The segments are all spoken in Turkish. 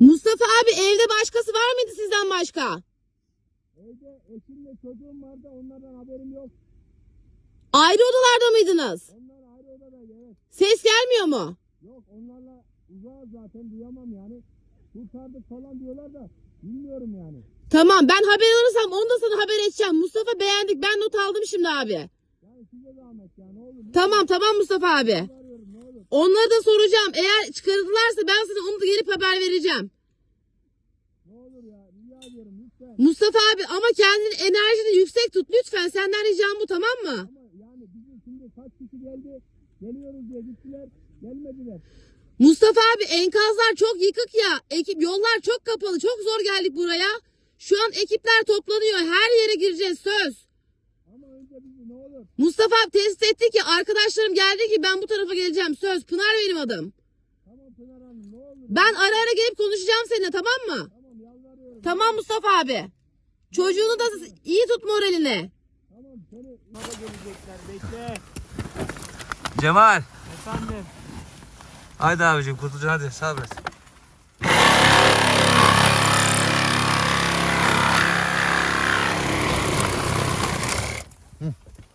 Mustafa abi evde başkası var mıydı sizden başka? Evde eşimle çocuğum vardı onlardan haberim yok. Ayrı odalarda mıydınız? Onlar ayrı odada evet. Ses gelmiyor mu? Yok onlarla uzağız zaten duyamam yani. Kurtardık falan diyorlar da bilmiyorum yani. Tamam ben haber alırsam onu da sana haber edeceğim. Mustafa beğendik ben not aldım şimdi abi. Yani size zahmet ya ne olur. Tamam tamam Mustafa abi. Onları da soracağım. Eğer çıkarılırlarsa ben sana onu da gelip haber vereceğim. Ne olur ya rica ediyorum lütfen. Mustafa abi ama kendini enerjini yüksek tut lütfen. Senden ricam bu tamam mı? Ama yani bizim şimdi kaç kişi geldi geliyoruz diye gittiler gelmediler. Mustafa abi enkazlar çok yıkık ya. Ekip yollar çok kapalı. Çok zor geldik buraya. Şu an ekipler toplanıyor. Her yere gireceğiz söz. Ama önce bizi ne olur. Mustafa abi test etti ki arkadaşlarım geldi ki ben bu tarafa geleceğim. Söz Pınar benim adım. Tamam Pınar Hanım ne olur. Ben ara ara gelip konuşacağım seninle tamam mı? Tamam yalvarıyorum. Tamam Mustafa abi. Çocuğunu da iyi tut moralini. Tamam seni bana gelecekler bekle. Cemal. Efendim. Haydi abicim kurtulacaksın hadi sabret.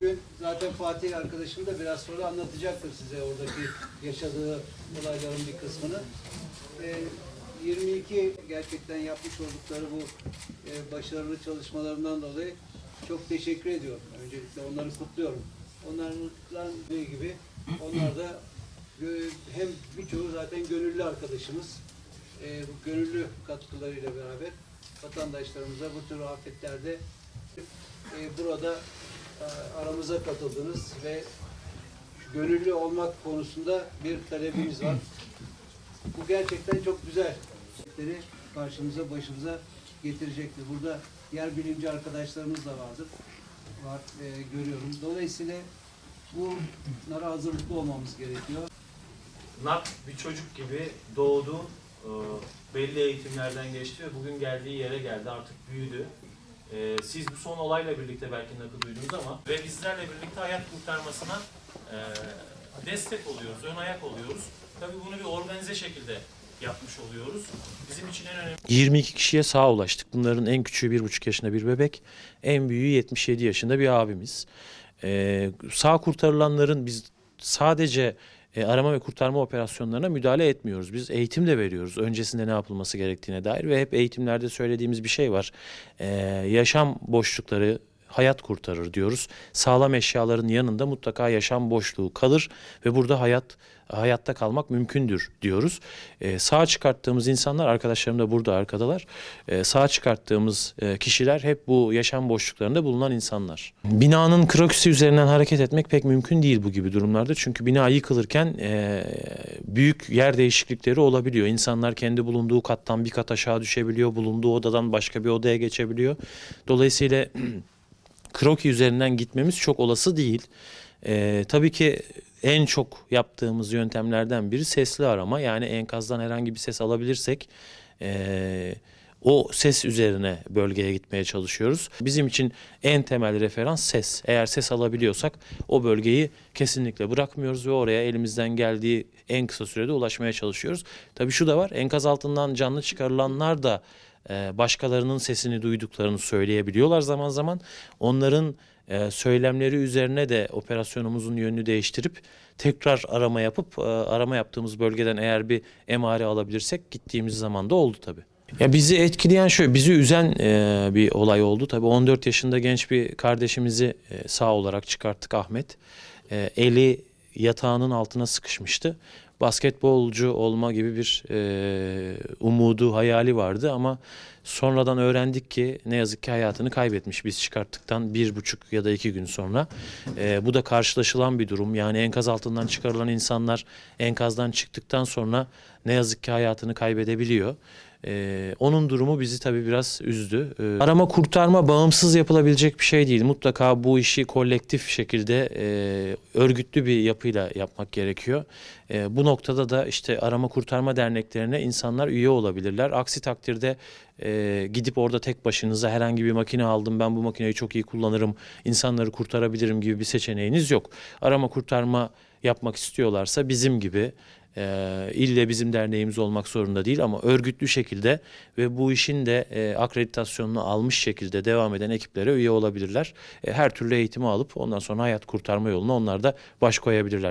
Bugün zaten Fatih arkadaşım da biraz sonra anlatacaktır size oradaki yaşadığı olayların bir kısmını. Ee, 22 gerçekten yapmış oldukları bu e, başarılı çalışmalarından dolayı çok teşekkür ediyorum. Öncelikle onları kutluyorum. Onlardan gibi onlar da hem birçoğu zaten gönüllü arkadaşımız. Ee, bu gönüllü katkılarıyla beraber vatandaşlarımıza bu tür afetlerde e, burada e, aramıza katıldınız ve gönüllü olmak konusunda bir talebimiz var. Bu gerçekten çok güzel. Karşımıza, başımıza getirecektir. Burada yer bilimci arkadaşlarımız da vardır. Var, e, görüyorum. Dolayısıyla bunlara hazırlıklı olmamız gerekiyor. Nat bir çocuk gibi doğdu, e, belli eğitimlerden geçti ve bugün geldiği yere geldi, artık büyüdü. E, Siz bu son olayla birlikte belki Nak'ı duydunuz ama ve bizlerle birlikte hayat kurtarmasına e, destek oluyoruz, ön ayak oluyoruz. Tabii bunu bir organize şekilde yapmış oluyoruz. Bizim için en önemli 22 kişiye sağ ulaştık. Bunların en küçüğü 1,5 yaşında bir bebek. En büyüğü 77 yaşında bir abimiz. Ee, sağ kurtarılanların biz sadece e, arama ve kurtarma operasyonlarına müdahale etmiyoruz. Biz eğitim de veriyoruz. Öncesinde ne yapılması gerektiğine dair ve hep eğitimlerde söylediğimiz bir şey var. Ee, yaşam boşlukları hayat kurtarır diyoruz. Sağlam eşyaların yanında mutlaka yaşam boşluğu kalır ve burada hayat hayatta kalmak mümkündür diyoruz. Ee, sağ çıkarttığımız insanlar arkadaşlarım da burada arkadalar. Ee, sağ çıkarttığımız e, kişiler hep bu yaşam boşluklarında bulunan insanlar. Binanın kroküsü üzerinden hareket etmek pek mümkün değil bu gibi durumlarda. Çünkü bina yıkılırken e, büyük yer değişiklikleri olabiliyor. İnsanlar kendi bulunduğu kattan bir kat aşağı düşebiliyor. Bulunduğu odadan başka bir odaya geçebiliyor. Dolayısıyla kroki üzerinden gitmemiz çok olası değil. Ee, tabii ki en çok yaptığımız yöntemlerden biri sesli arama. Yani enkazdan herhangi bir ses alabilirsek ee, o ses üzerine bölgeye gitmeye çalışıyoruz. Bizim için en temel referans ses. Eğer ses alabiliyorsak o bölgeyi kesinlikle bırakmıyoruz ve oraya elimizden geldiği en kısa sürede ulaşmaya çalışıyoruz. Tabii şu da var enkaz altından canlı çıkarılanlar da e, başkalarının sesini duyduklarını söyleyebiliyorlar zaman zaman. Onların e, söylemleri üzerine de operasyonumuzun yönünü değiştirip tekrar arama yapıp e, arama yaptığımız bölgeden eğer bir emare alabilirsek gittiğimiz zaman da oldu tabii. Ya bizi etkileyen şu, bizi üzen e, bir olay oldu. Tabii 14 yaşında genç bir kardeşimizi e, sağ olarak çıkarttık Ahmet. E, eli yatağının altına sıkışmıştı. basketbolcu olma gibi bir e, umudu, hayali vardı ama sonradan öğrendik ki ne yazık ki hayatını kaybetmiş biz çıkarttıktan bir buçuk ya da iki gün sonra. E, bu da karşılaşılan bir durum. Yani enkaz altından çıkarılan insanlar enkazdan çıktıktan sonra ne yazık ki hayatını kaybedebiliyor. Ee, onun durumu bizi tabii biraz üzdü. Ee, arama kurtarma bağımsız yapılabilecek bir şey değil. Mutlaka bu işi kolektif şekilde e, örgütlü bir yapıyla yapmak gerekiyor. E, bu noktada da işte arama kurtarma derneklerine insanlar üye olabilirler. Aksi takdirde e, gidip orada tek başınıza herhangi bir makine aldım ben bu makineyi çok iyi kullanırım, insanları kurtarabilirim gibi bir seçeneğiniz yok. Arama kurtarma yapmak istiyorlarsa bizim gibi e, ille bizim derneğimiz olmak zorunda değil ama örgütlü şekilde ve bu işin de e, akreditasyonunu almış şekilde devam eden ekiplere üye olabilirler. E, her türlü eğitimi alıp ondan sonra hayat kurtarma yoluna onlar da baş koyabilirler.